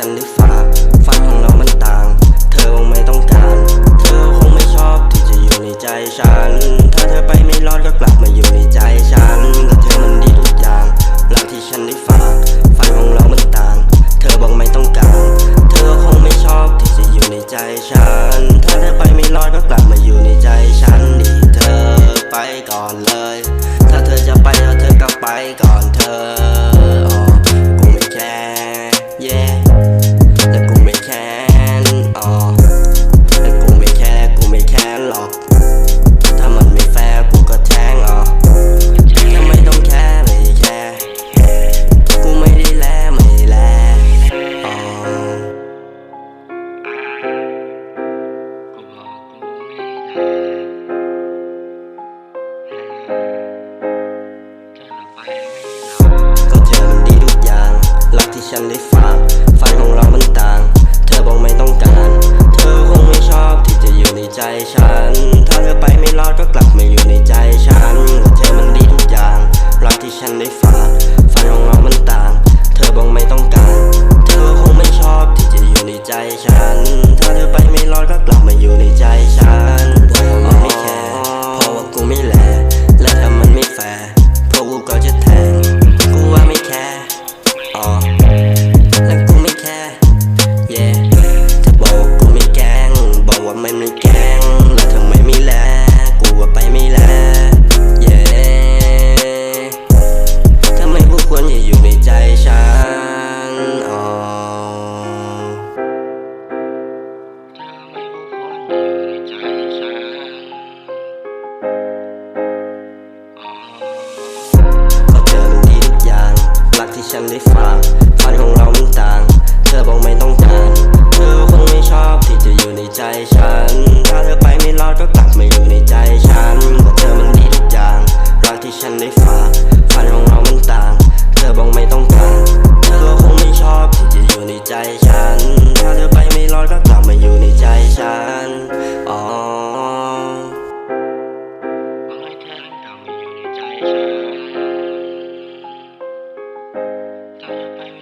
ฉันได้ฝากฝันของเรามันต่าง เธอคงไม่ต้องการ เธอคงไม่ชอบที่จะอยู่ในใจฉัน ถ้าเธอไปไม่รอดก็กลับมาอยู่ในใจฉันแต่เธอมันดีทุกอย่างรักที่ ก็เธอมันดีทุกอย่าง รักที่ฉันได้ฝากฝันของเรามันต่าง เธอบอกไม่ต้องการ เธอคงไม่ชอบที่จะอยู่ในใจฉัน ถ้าเธอไปไม่รอดก็กลับมาอยู่ ฉันได้ฟังฝันของเรามันต่าง Bye.